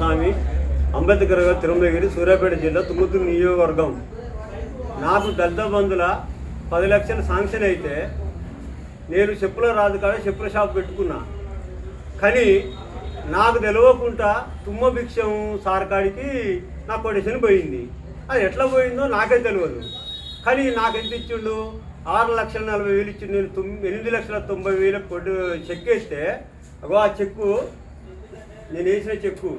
స్వామి అంబేద్కర్ గారు తిరుమలగిరి సూర్యాపేట జిల్లా తుమ్మతూరు నియోజకవర్గం. నాకు దళిత బంధుల పది లక్షల శాంక్షన్ అయితే నేను చెప్పుల రాదు కాడ చెప్పుల షాప్ పెట్టుకున్నా. కానీ నాకు తెలియకుండా తుమ్మ భిక్షం సార్ కాడికి నా కొటేషన్ పోయింది. అది ఎట్లా పోయిందో నాకే తెలియదు కానీ నాకు ఎంత ఇచ్చిండు? ఆరు లక్షల నలభై వేలు ఇచ్చిండు. నేను తొమ్ ఎనిమిది లక్షల తొంభై వేల కొట్టు చెక్ వేస్తే అగో ఆ చెక్కు నేను వేసిన చెక్కు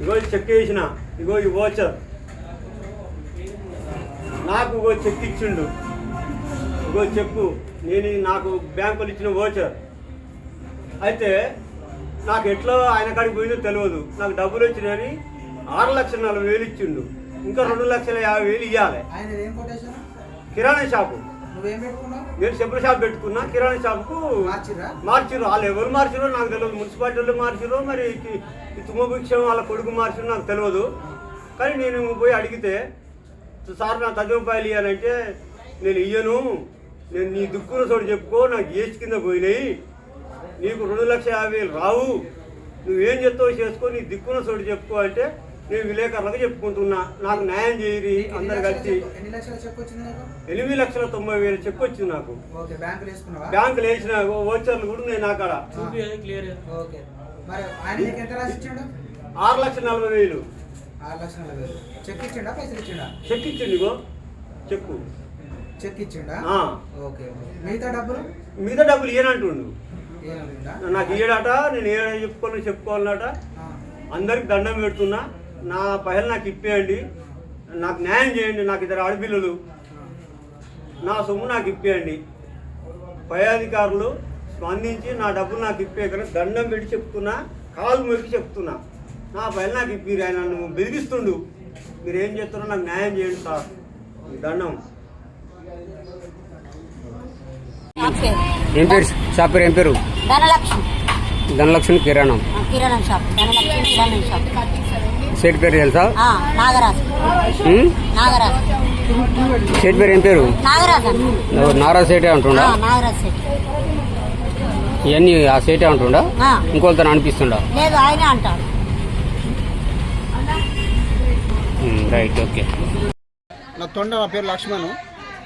ఇగో చెక్ వేసిన ఇగో ఈ ఓచర్ నాకు ఇగో చెక్ ఇచ్చిండు. ఇగో చెప్పు. నేను నాకు బ్యాంకులు ఇచ్చిన ఓచర్ అయితే నాకు ఎట్లా ఆయన కాడికి పోయిందో తెలియదు. నాకు డబ్బులు వచ్చినాయని ఆరు లక్షల నలభై వేలు ఇచ్చిండు. ఇంకా రెండు లక్షల యాభై వేలు ఇవ్వాలి కిరాణా షాపు. నేను చెప్పుల షాప్ పెట్టుకున్నా కిరాణా షాప్కు మార్చిరా? మార్చిరు వాళ్ళు ఎవరు మార్చిరో నాకు తెలియదు మున్సిపాలిటీ వాళ్ళు మార్చిరో మరి తుమ్మభిక్షం వాళ్ళ కొడుకు మార్చిరో నాకు తెలియదు కానీ నేను పోయి అడిగితే సార్ నా పది రూపాయలు ఇవ్వాలంటే నేను ఇయ్యను. నేను నీ దుక్కున చోటు చెప్పుకో నాకు ఏజ్ కింద పోయినాయి. నీకు రెండు లక్షల యాభై వేలు రావు. నువ్వేం చెప్తావు చేసుకో నీ దిక్కున చోటు చెప్పుకో అంటే నేను విలేకరులకు చెప్పుకుంటున్నా. నాకు న్యాయం చేయరి అందరు కలిసి. ఎనిమిది లక్షల తొంభై వేలు చెక్ వచ్చింది నాకు. ఓకే బ్యాంకులు వేసిన ఓచర్లు కూడా నేను అక్కడ ఆరు లక్షల నలభై వేలు. చెక్ ఇచ్చిండా? చెక్కు చెక్ ఇచ్చిండా. మిగతా డబ్బులు? మిగతా డబ్బులు ఏమన్నా నాకు ఇయ్యడట నేను ఏ చెప్పుకోవాలని చెప్పుకోవాలన్నట. అందరికి దండం పెడుతున్నా. నా పైసలు నాకు ఇప్పేయండి నాకు న్యాయం చేయండి నాకు ఇద్దరు ఆడపిల్లలు. నా సొమ్ము నాకు ఇప్పేయండి. పై అధికారులు స్పందించి నా డబ్బులు నాకు ఇప్పేయకనే దండం పెట్టి చెప్తున్నా కాలు మొక్కి చెప్తున్నా. నా పైన నాకు ఇప్పిరు ఆయన నన్ను బెదిరిస్తుండు. మీరు ఏం చేస్తారో నాకు న్యాయం చేయండి సార్. దండం. ఏం పేరు? షాప్ పేరు ఏం పేరు? ధనలక్ష్మి. ధనలక్ష్మి కిరాణం. కిరాణం షాప్. ధనలక్ష్మి కిరాణం షాప్. సేట్ పేరు తెలుసా? ఆ, నాగరాజు. ఉమ్? నాగరాజు. సేట్ పేరు ఏం పేరు? నాగరాజు సేటే అంటుండా? ఆ, నాగరాజు సెట్ ఇవన్నీ ఆ సేటే అంటుండా? ఇంకోళ్ళతో అనిపిస్తుండా? లేదు ఆయనే అంటాడు. Um, right okay. నా తొండ నా పేరు లక్ష్మణ్.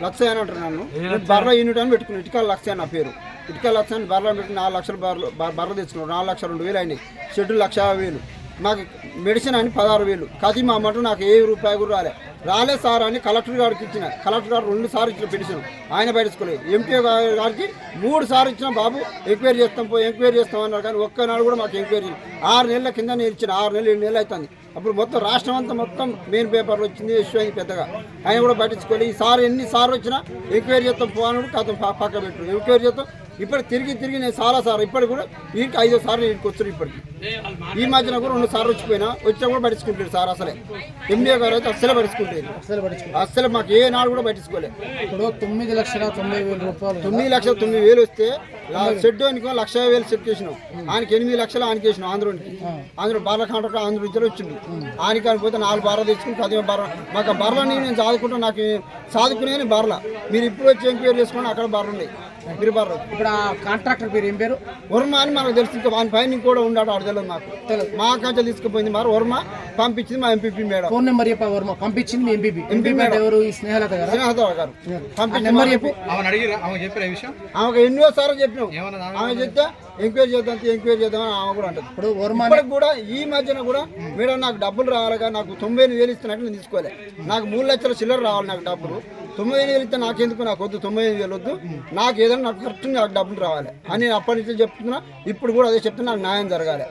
లక్ష అని అంటారు నన్ను. నేను బర్ర యూనిట్ అని పెట్టుకున్నాను. ఇటుకాల లక్ష నా పేరు. ఇటుకాల లక్ష అని బర్ర పెట్టి నాలుగు లక్షలు బర్రెలు బ- బర్ర తెచ్చుకున్నాను. నాలుగు లక్షల రెండు వేలు అయినాయి. షెడ్యూల్ లక్ష యాభై వేలు. నాకు మెడిసిన్ అని పదహారు వేలు. కదిమ అమ్మటం నాకు ఏ రూపాయి కూడా రాలే. రాలే సార్ అని కలెక్టర్ గారికి ఇచ్చిన. కలెక్టర్ గారు రెండు సార్లు ఇచ్చిన పెన్షన్ ఆయన బయటసుకోలేదు ఎంపీ గారికి మూడు సార్లు ఇచ్చిన బాబు ఎంక్వైరీ చేస్తాం పోయి ఎంక్వైరీ చేస్తాం అన్నారు కానీ ఒక్కనాడు కూడా మాకు ఎంక్వైరీ ఆరు నెలల కింద నేను ఇచ్చిన ఆరు నెలలు ఏడు నెలలు అవుతుంది. అప్పుడు మొత్తం రాష్ట్రం అంతా మొత్తం మెయిన్ పేపర్లో వచ్చింది ఇష్యూ అయింది పెద్దగా. ఆయన కూడా పట్టించుకోలేదు. ఈ సార్ ఎన్ని సార్లు వచ్చినా ఎంక్వైరీ చేస్తాం పోను కథ పక్క పెట్టు ఎంక్వైరీ చేస్తాం ఇప్పుడు తిరిగి తిరిగి నేను చాలా సార్ ఇప్పటికి కూడా వీటికి ఐదో సార్లు ఇంటికి వచ్చారు ఇప్పటికి. ఈ మధ్యన కూడా రెండు సార్లు వచ్చిపోయినా వచ్చినా కూడా పట్టించుకుంటారు సార్ అసలే. ఎంబీఏ గారు అయితే అస్సలే పట్టించుకుంటారు అస్సలు మాకు ఏ నాడు కూడా పట్టించుకోలేదు. ఇప్పుడు తొమ్మిది లక్షల తొంభై వేల రూపాయలు. తొమ్మిది లక్షల తొమ్మిది వేలు వస్తే షెడ్ అనుకో లక్ష యాభై వేలు సెట్ చేసినాం. ఆయనకి ఎనిమిది లక్షలు ఆయనకి వేసినాం ఆంధ్రోనికి ఆంధ్ర బార్ల కాంట్రాక్ట్ ఆంధ్ర నుంచి వచ్చింది ఆయనకి అనిపోతే నాలుగు బార్లు తెచ్చుకుని పదిహేను బార్ల. మాకు ఆ బర్రని నేను చదువుకుంటా నాకు చదువుకునే బర్ల. మీరు ఇప్పుడు వచ్చి ఎంక్వైరీ చేసుకుని అక్కడ బర్రెలు ఉన్నాయి. మీరు బర్ర ఇప్పుడు ఆ కాంట్రాక్టర్ పేరు ఏం పేరు? వర్మ అని మనకు తెలుసు ఇంకా వాని పైన ఇంకోటి ఉన్నాడు ఆడు తెలియదు మాకు. మా కంచె తీసుకుపోయింది మరి వర్మ పంపించింది మా ఎంపీపీ మేడం. ఫోన్ నెంబర్ చెప్పా వర్మ పంపించింది మీ ఎంపీపీ. ఎంపీపీ అంటే ఎవరు? ఈ స్నేహలత గారు? శ్రీనివాసరావు గారు. నెంబర్ చెప్పు. ఆమెకు ఎన్నో సార్లు చెప్పినాం ఆమె చెప్తే ఎంక్వైరీ చేద్దాం ఎంక్వైరీ చేద్దాం అని ఆమె కూడా అంటది. ఇప్పుడు వర్మ ఇప్పటికి కూడా ఈ మధ్యన కూడా మేడం నాకు డబ్బులు రావాలిగా నాకు తొంభై ఎనిమిది వేలు ఇస్తున్నట్టు నేను తీసుకోలే. నాకు మూడు లక్షల చిల్లర రావాలి నాకు డబ్బులు. తొంభై ఎనిమిది వేలు ఇస్తే నాకెందుకు? నాకు వద్దు తొంభై ఎనిమిది వేలు వద్దు. నాకు ఏదైనా నాకు కరెక్ట్ నాకు డబ్బులు రావాలి. అని నేను అప్పటి నుంచి చెప్తున్నా ఇప్పుడు కూడా అదే చెప్తున్నా నాకు న్యాయం జరగాలి.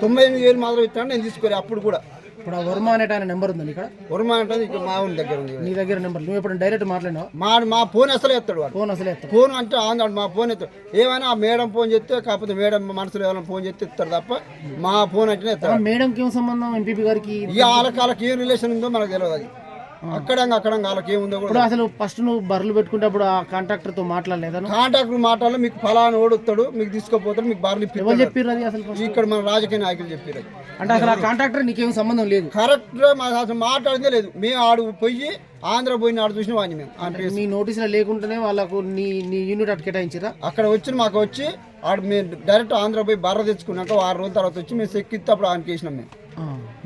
తొంభై ఎనిమిది వేలు మాత్రం ఇస్తాను నేను తీసుకోలే అప్పుడు కూడా. ఇప్పుడు ఆ వర్మ అనేట ఆయన నెంబర్ ఉందండి ఇక్కడ? వర్మ అంటే ఇక్కడ మా ఊరి దగ్గర ఉంది. నీ దగ్గర నెంబర్. నువ్వు ఇప్పుడు డైరెక్ట్ మాట్లాడినావు? మా మా ఫోన్ అసలు ఎత్తాడు వాడు. ఫోన్ అసలు ఎత్తా ఫోన్ అంటే ఆంధ్రాడు మా ఫోన్ ఎత్తాడు. ఏమైనా ఆ మేడం ఫోన్ చేస్తే కాకపోతే మేడం మనసులో ఏమైనా ఫోన్ చేస్తే ఇస్తాడు తప్ప మా ఫోన్ అంటేనే ఎత్తాడు మేడంకి ఏం సంబంధం? ఎంపీపీ గారికి? ఈ వాళ్ళకి వాళ్ళకి ఏం రిలేషన్ ఉందో మనకు తెలియదు అది. అక్కడ అక్కడ వాళ్ళకి ఏముందో కూడా అసలు ఫస్ట్ నువ్వు బర్రెలు పెట్టుకుంటప్పుడు ఆ కాంట్రాక్టర్తో మాట్లాడలేదా? కాంటాక్ట్ మాటల్లో మీకు ఫలానా ఓడుతాడు మీకు తీసుకోపోతాడు మీకు ఎవరు చెప్పారు అసలు? ఇక్కడ మన రాజకీయ నాయకులు చెప్పారు. అంటే అసలు ఆ కాంట్రాక్టర్ నీకేం సంబంధం లేదు. కరెక్ట్గా మా అసలు మాట్లాడిందే లేదు. మేము ఆడు పోయి ఆంధ్ర పోయిన ఆడు చూసిన వాడిని మేము. పేరు. మీ నోటీసులో లేకుండానే వాళ్ళకు నీ నీ యూనిట్ అటు కేటాయించారా? అక్కడ వచ్చి మాకు వచ్చి ఆడు మేము డైరెక్ట్ ఆంధ్ర పోయి బర్ర తెచ్చుకున్నాక వారం రోజుల తర్వాత వచ్చి మేము చెక్ ఇస్తే అప్పుడు ఆయనకి వేసినాం మేము.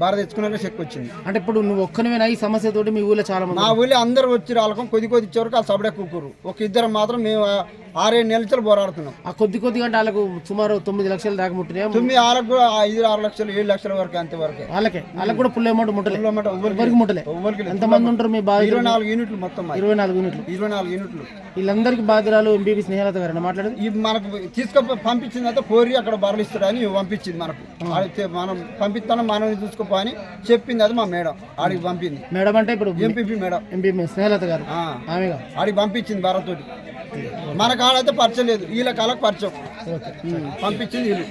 బర్ర తెచ్చుకున్నాక చెక్ వచ్చింది. అంటే ఇప్పుడు నువ్వు ఒక్కనివేనా ఈ సమస్యతోటి మీ ఊళ్ళో చాలా మంది మా ఊళ్ళో అందరూ వచ్చి రాలకం కొద్ది కొద్ది ఇచ్చే వరకు వాళ్ళు సబడే కూకురు ఒక ఇద్దరు మాత్రం మేము ఆ ఆరేడు నెలలు పోరాడుతున్నాం. ఆ కొద్ది కొద్దిగా అంటే వాళ్ళకు సుమారు తొమ్మిది లక్షలు దాకా ముట్టినాయా? తొమ్మిది ఆరుకు కూడా ఐదు ఆరు లక్షలు ఏడు లక్షల వరకు అంతే వరకే. వాళ్ళకే. వాళ్ళకి కూడా ఫుల్ అమౌంట్ ముట్టలే. కిలోమీటర్ ఎవరికి ముట్టలే. లేదు. ఎంతమంది ఉంటారు మీ బాధ్యత ఇరవై నాలుగు యూనిట్లు మొత్తం మాది. ఇరవై నాలుగు యూనిట్లు. ఇరవై నాలుగు యూనిట్లు. వీళ్ళందరికీ బాధ్యురాలు ఎంపీపీ స్నేహలత గారు మాట్లాడేది? ఈ మనకు తీసుకొని పంపించింది అయితే కోరి అక్కడ బరలిస్తాడని పంపించింది మనకు. మనం పంపిస్తాను మనం చూసుకోపో అని చెప్పింది అది మా మేడం. ఆడికి పంపింది. మేడం అంటే ఇప్పుడు ఎంపీపీ మేడం. ఎంపీ స్నేహలత గారు. ఆ, ఆమెగా? ఆడికి పంపించింది భరతోటి మన కాడైతే పరిచయం లేదు. వీళ్ళ కాళ్ళకి పరిచయం. పంపించింది వీళ్ళు.